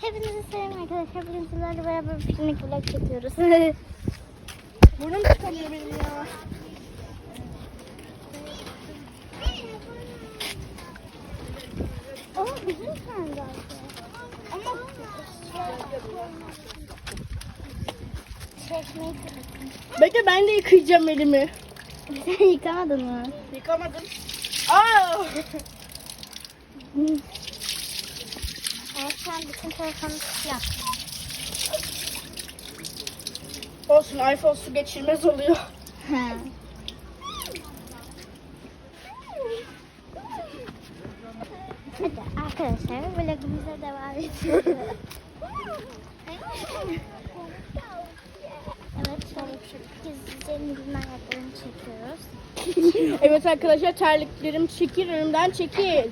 Hepinize selam arkadaşlar. Bugün sizlerle beraber bir piknik vlog çekiyoruz. Burnum tıkanıyor benim ya. Ama bizim kendi Ama çeşmeyi Bekle ben de yıkayacağım elimi. Sen yıkamadın mı? Yıkamadım. Aa! Sen bütün telefonu yap. Olsun iPhone su geçirmez oluyor. Ha. Hadi arkadaşlar vlogumuza devam ediyoruz. evet şöyle bir şey. Cemil'in ayaklarını çekiyoruz. Evet arkadaşlar terliklerim çekil önümden çekil. Evet.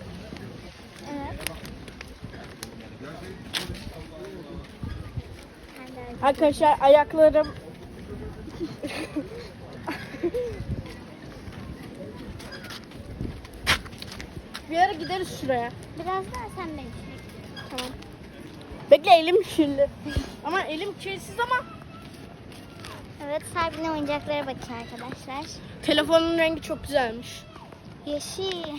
Arkadaşlar ayaklarım Bir ara gideriz şuraya. Biraz daha sen beni çek. Tamam. Bekle elim kirli. Ama elim kirsiz ama Evet sahibine oyuncaklara bakın arkadaşlar. telefonun rengi çok güzelmiş. Yeşil.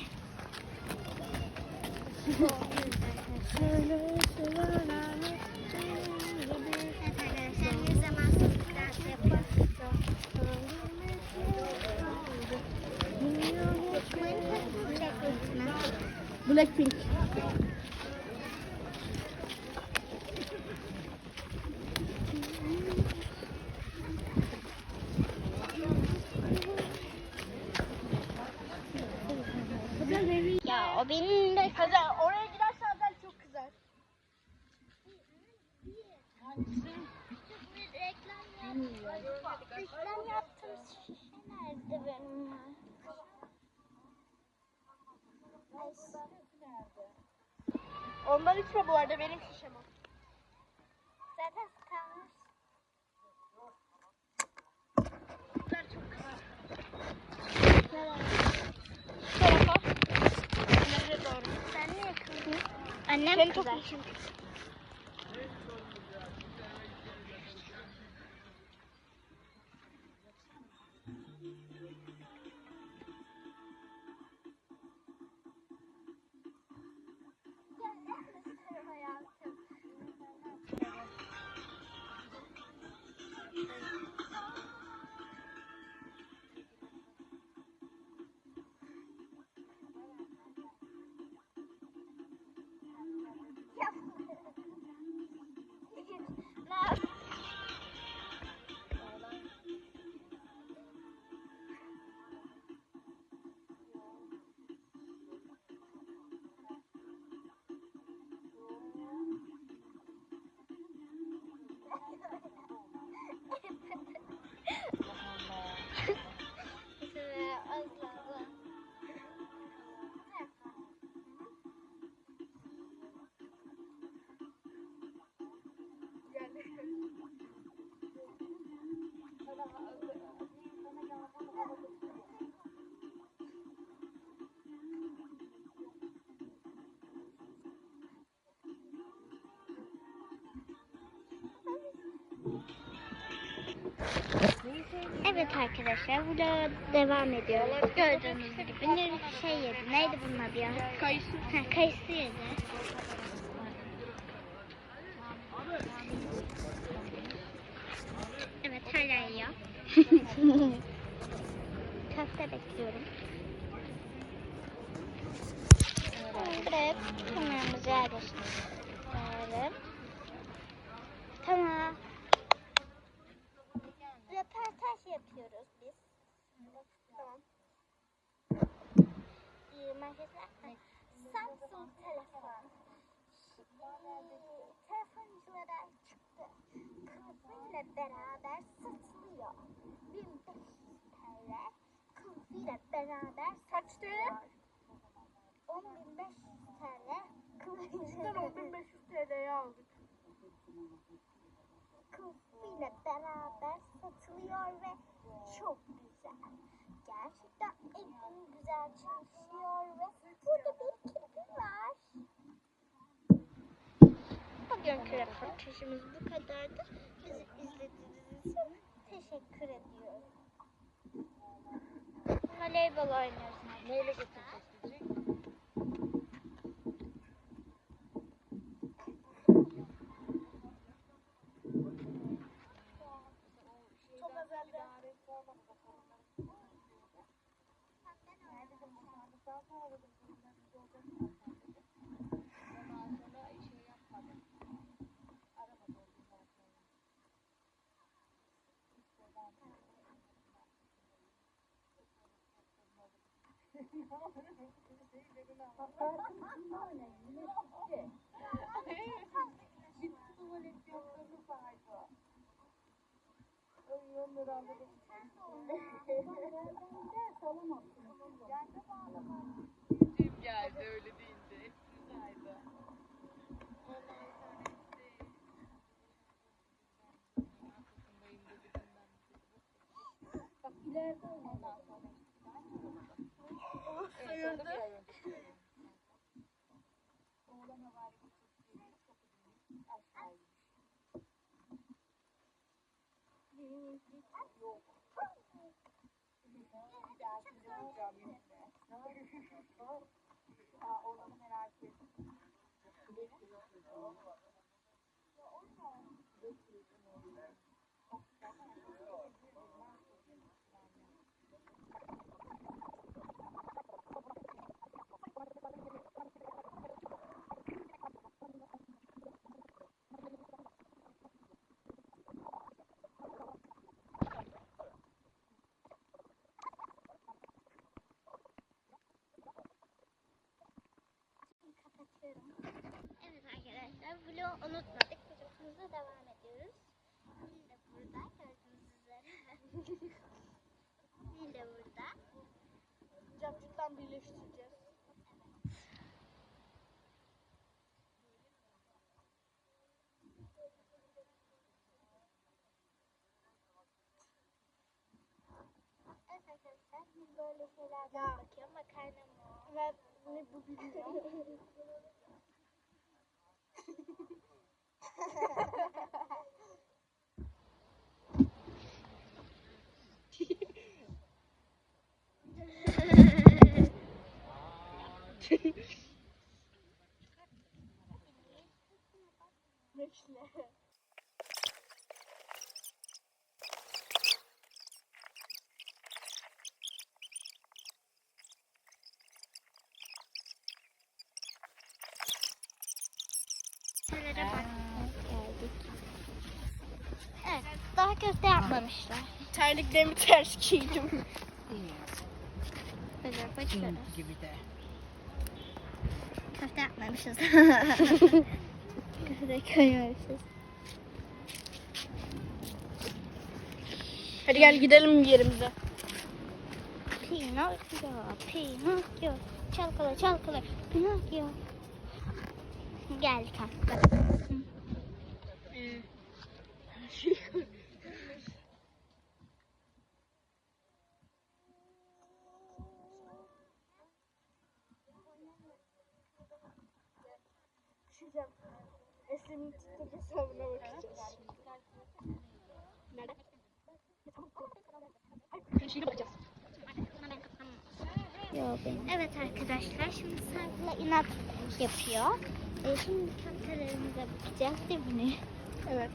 Blackpink. Ya o benim de Hadi oraya gidersen zaten çok güzel. reklam yaptığım şişe nerede benim ya? Ay, Ondan içme bu arada benim şişem o. Zaten kalmış. Bunlar çok güzel. Nereye? Şu tarafa. Nereye doğru? Sen niye kızdın? Annem Evet arkadaşlar vlog devam ediyor. Gördüğünüz gibi bir şey yedi. Neydi bunun adı ya? Kayısı. Ha, kayısı yedi. Evet hala yiyor. Köfte bekliyorum. Evet kameramızı yerleştirelim. Tamam. Röportaj yapıyoruz biz. Tamam. Ee, Merkezler. Samsung telefon. Ee, Telefonculara çıktı. Kılıfıyla beraber satılıyor. 1500 TL. Kılıfıyla beraber TL? 10.500 TL. Kılıfıyla 10500 TL'ye aldık. Kılıfıyla beraber satılıyor ve çok güzel. Gerçekten evim güzel çalışıyor ve burada bir kedi var. Bugünkü röportajımız bu kadardı. Bizi izlediğiniz için teşekkür ediyorum. Voleybol oynuyoruz. Neyle getireceğiz Onları anladım. Sen de onu. Ben de salamam. Kim geldi öyle deyince hepsi saydı. Kapatıyorum. Unutmadık. Vlogumuza devam ediyoruz. Biz de burada gördüğünüz üzere. Biz de burada. Camcıktan birleştireceğiz. Evet arkadaşlar böyle şeylerden bakıyorum. Makarna mı? Ben ne bu bilmiyorum. Bekle. Köftelere bak. Geldik. Evet, daha köfte yapmamışlar. Terliklerimi ters giydim. Böyle bakıyoruz. gibi de. Köfte yapmamışız. köfte koymamışız. Hadi gel gidelim yerimize. Pinokyo, Pinokyo. Çalkala çalkala. Pinokyo. Geldik artık. Düşeceğim. Eslem'in TikTok hesabına bakacağız. Nerede? Hayır, şeyine bakacağız. Yok benim. Evet arkadaşlar şimdi Sarp'la inat yapıyor. E, şimdi köftelerimize bakacağız değil mi? Evet.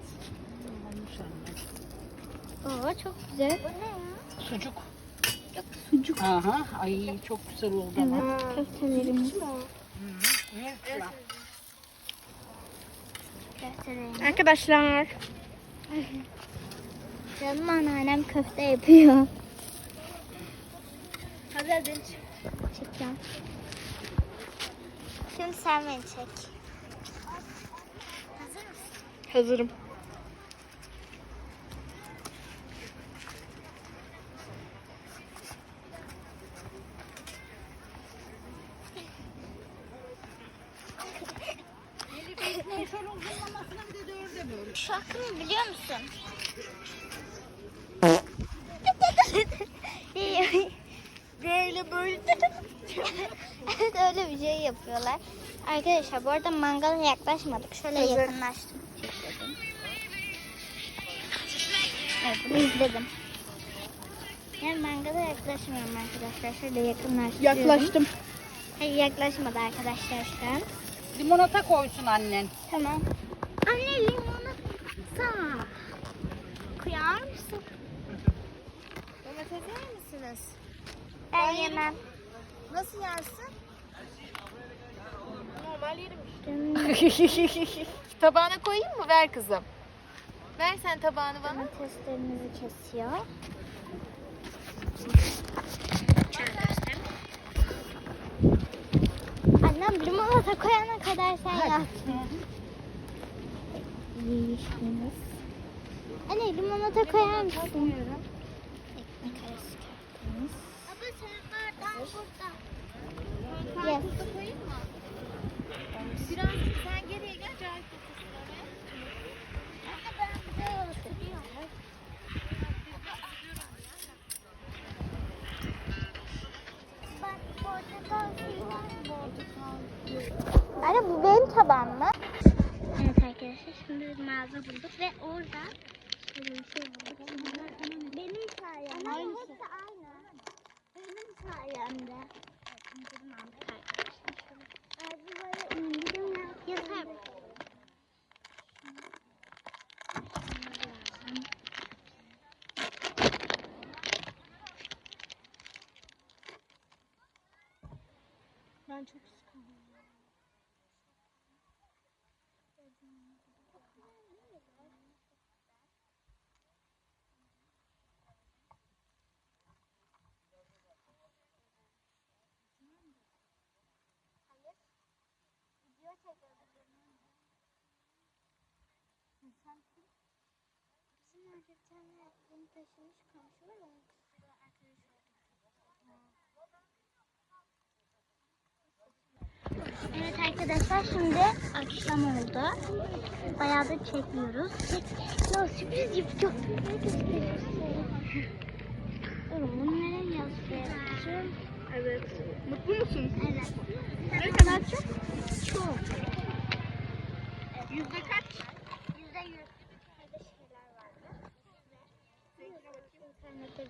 Oo çok güzel. Bu ne ya? Sucuk. Yok sucuk. Aha, ay çok güzel oldu ama. Evet köftelerimiz. Evet. Köftelerimiz. Arkadaşlar. Canım anneannem köfte yapıyor. Hadi hadi. Çekeceğim. Şimdi sen beni çek. Hazır mısın? Hazırım. musun? böyle böyle. evet öyle bir şey yapıyorlar. Arkadaşlar bu arada mangala yaklaşmadık. Şöyle Özür. yakınlaştım. Evet bunu izledim. Yani mangala yaklaşmıyorum arkadaşlar. Şöyle yakınlaştım. Yaklaştım. Hayır yaklaşmadı arkadaşlar şu an. Limonata koysun annen. Tamam. Anne limonata. Domates yer misiniz? Ben yemem. Nasıl yersin? Normal yerim Tabağına koyayım mı? Ver kızım. Ver sen tabağını bana. Domateslerimizi kesiyor. Annem limonata koyana kadar sen yap. Yiyişimiz. Anne limonata koyar mısın? Ekmek arası köftemiz. Baba. Yes. Biraz sen geriye gel. Cahil Anne ben buraya oturuyorum. Anne bu benim tabağım mı? Evet arkadaşlar şimdi mağaza bulduk ve orada Benim sayemde. Benim sayemde. Evet indirim aldık arkadaşlar. Şöyle. böyle indirim yeter. Ben çok sıkıldım. Video çekiyoruz. Bizim orada bir tane yeni taşınmış komşu var. Onun kızı arkadaş Evet arkadaşlar şimdi akşam oldu. Bayağı da çekmiyoruz. Ya sürpriz yapacağım. Ne gösteriyorsun? Bunu nereye yazıyorum? Evet. Mutlu musun? Evet. Ne kadar çok? Çok. Yüzde kaç? Yüzde yüz. Şöyle şeyler vardı. Bu çok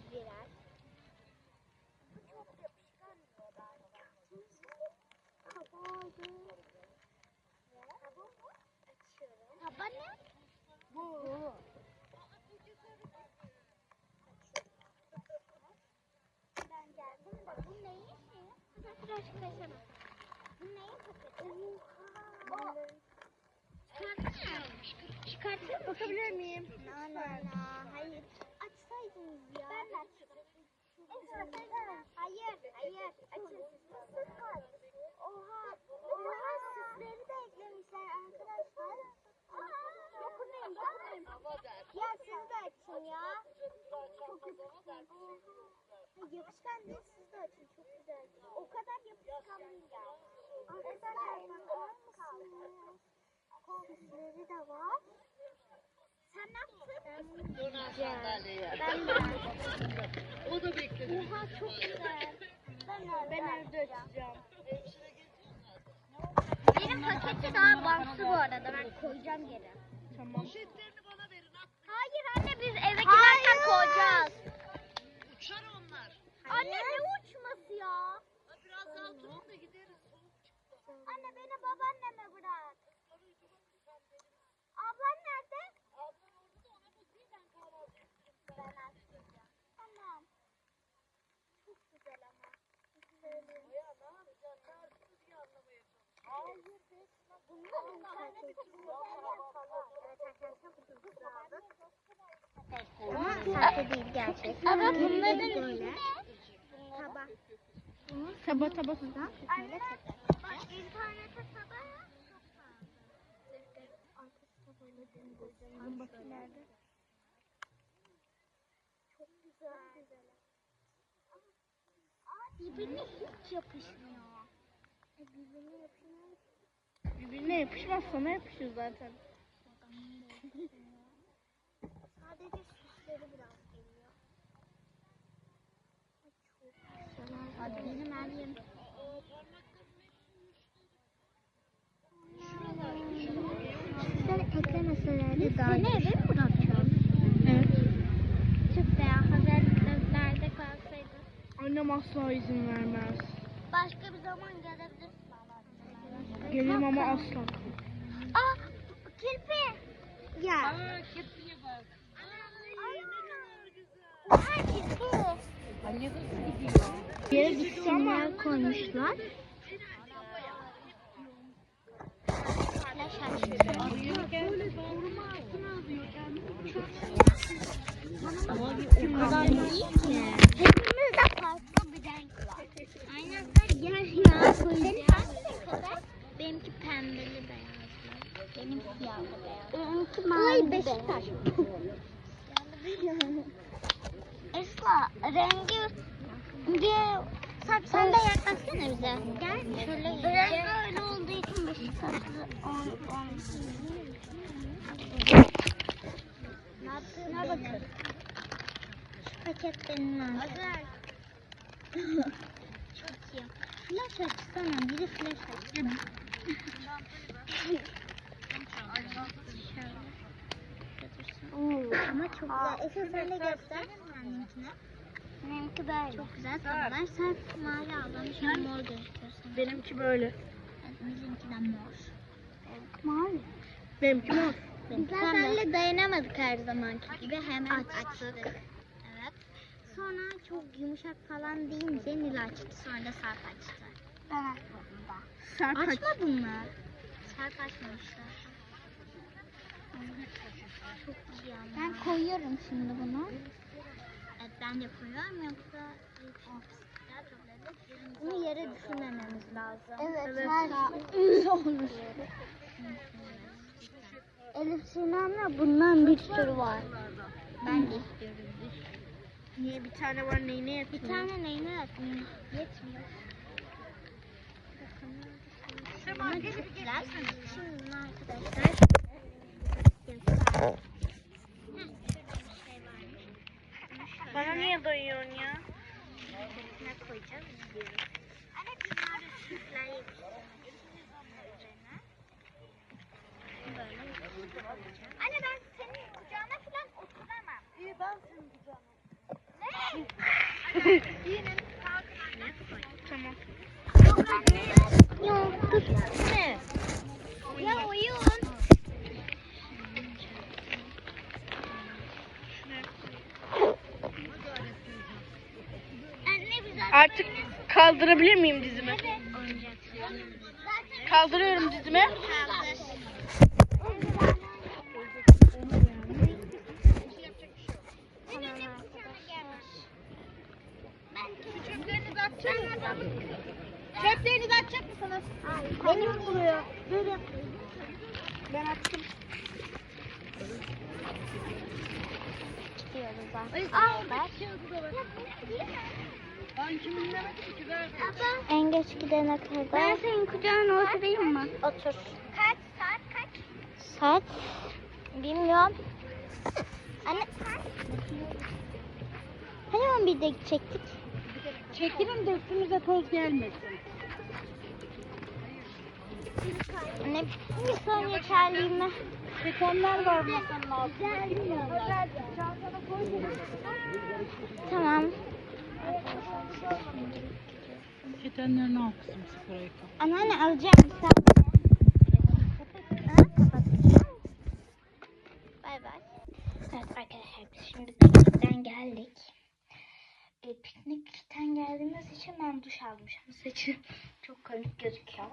yapışkan diyorlar. Kabardı. Açıyorum. Kaba ne? Bu. Ben geldim de bu neyin şeyi? Biraz kaçalım. Bu neyin paketi? Oha. Çıkartsana. Çıkartayım Bakabilir miyim? Na na na. Hayır. Açsaydınız ya. Ben açtım. Hayır, hayır. Açın. Oha. Oha süsleri de eklemişler arkadaşlar. Dokunmayın, dokunmayın. Ya siz de açın ya. Çok. Ha, Yapışkan değil siz de açın. Çok güzel. O kadar yapışkan değil ya. Arkadaşlar bakar mısınız? Süsleri de var. Yaptın? Ben de. O da bekledi. Oha çok güzel. Ben Ben evde açacağım. Benim paketi daha bantlı bu arada. Ben koyacağım yere. Tamam. Hayır anne biz eve giderken koyacağız. Uçar onlar. Anne ne uçması ya? Biraz daha oturun da gideriz. Anne beni babaanneme bırak. Ablan nerede? Ben açmayacağım. Tamam. Çok güzel ama. Söyleyeyim. Bunlar internette güzeller falan. Evet arkadaşlar bu kızı aldık. Ama sahte değil gerçek. Ama bunların böyle. Tabak. Taba taba. Anne bak internete sabah çok güzel. birbirine hiç yapışmıyor. Birbirine yapışmıyor. Birbirine yapışmaz sana yapışıyor zaten. Sadece süsleri biraz Adı benim Meryem. Sen eklemeselerdi daha iyi. Ne evi bırakacağım? Evet. Çok veya haberlerde kalsaydı. Annem asla izin vermez. Başka bir zaman gelebilirsin ama. Gelirim ama asla. Aa kirpi. Ya. Aa kirpiye bak. Aa, Aa, ne kadar güzel. Aa kirpi. Anne nasıl gidiyor? Yere gitsinler koymuşlar. Flash açtı. Hepimiz de farklı bir renk var. Aynen sen gel ya. Senin hangi Benimki pembeli beyazlı. Benim siyahlı beyaz. Benimki mavi Beşiktaş. Esra rengi rengi sen, sen de yaklaşsana bize. Gel şöyle Rengi öyle olduğu için Beşiktaşlı on, on. Ne yaptığına bakın. Şu paket benim Özel. Çok iyi. Flash açsana. Biri flash açsın. Ama çok güzel. Efe sen de göster. Benimkine. Benimki böyle. Çok güzel sarılar. Sen mavi aldın. An mor gözüküyorsun. Benimki böyle. Evet, bizimki de mor. Mavi. Benimki mor. Biz seninle dayanamadık her zamanki gibi. Hemen açtık. Evet. Sonra çok yumuşak falan deyince Nil açtı. Sonra da Sarp açtı. Ben açmadım da. Serp aç. Açmadın mı? Sarp açmamışlar. Çok iyi ama. Ben koyuyorum şimdi bunu. Ben de koyuyorum yoksa bunu yere düşürmememiz lazım. Evet. evet. olur. Elif Sinan'la bundan bir sürü var. Ben de istiyorum bir sürü. Niye bir tane var neyine yetmiyor? Bir tane neyine yetmiyor? Yetmiyor. Ama çok güzel. Şimdi arkadaşlar yapalım. Heh, şurada bir şey varmış. Bunu şöyle Bana niye dayıyorsun ya? içerisine koyacağız. Yiyoruz. Anne bunlar da sütler. Anne ben senin kucağına falan oturamam. İyi ben senin kucağına. Ne? Anne yine. Tamam. Yok dur. Ne? Ya oyun. Artık kaldırabilir miyim dizimi? Kaldırıyorum dizimi. Çöplerinizi açacak mısınız? Benim buluyor. Böyle Ben açtım. Gidiyoruz arkadaşlar. Ben kimin demedim ki ben. En geç gidene kadar. Ben senin kucağına oturayım mı? Otur. Kaç saat kaç? Saat bilmiyorum. Anne. Hani 11'de gidecektik? Çekilin de üstümüze toz gelmesin. Anne bir saniye terliğime. Ketenler var masanın altında. Tamam. Ketenlerini al kızım sıfıra yıka. Anneanne alacağım. Ha, kapatacağım. Bay bay. Evet şimdi piknikten geldik. E, piknikten geldiğimiz için ben duş almışım. Saçım çok komik gözüküyor.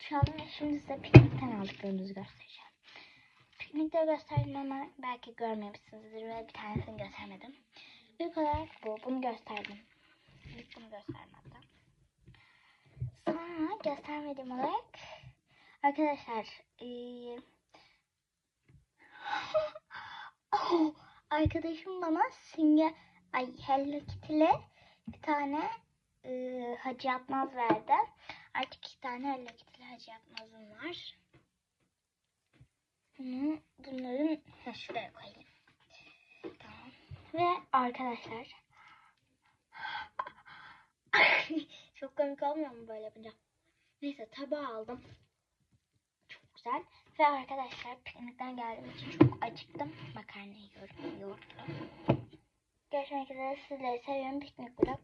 Duş aldım şimdi size piknikten aldıklarımızı göstereceğim. Piknikte gösterdim ama belki görmemişsinizdir ve bir tanesini göstermedim. İlk olarak bu. Bunu gösterdim. Bunu gösterdim hatta. Sonra göstermediğim olarak arkadaşlar Oh, arkadaşım bana simge ay Hello Kitty'li bir tane eee Hacı Yatmaz verdi. Artık iki tane Hello Kitty'li Hacı Yatmaz'ım var. Bunu, bunların şuraya koyayım. Ve arkadaşlar Çok komik olmuyor mu böyle yapınca? Neyse tabağı aldım. Çok güzel. Ve arkadaşlar piknikten geldiğim için çok acıktım. Makarna yiyorum. Yoğurtlu. Görüşmek üzere. Sizleri seviyorum. Piknik vlog.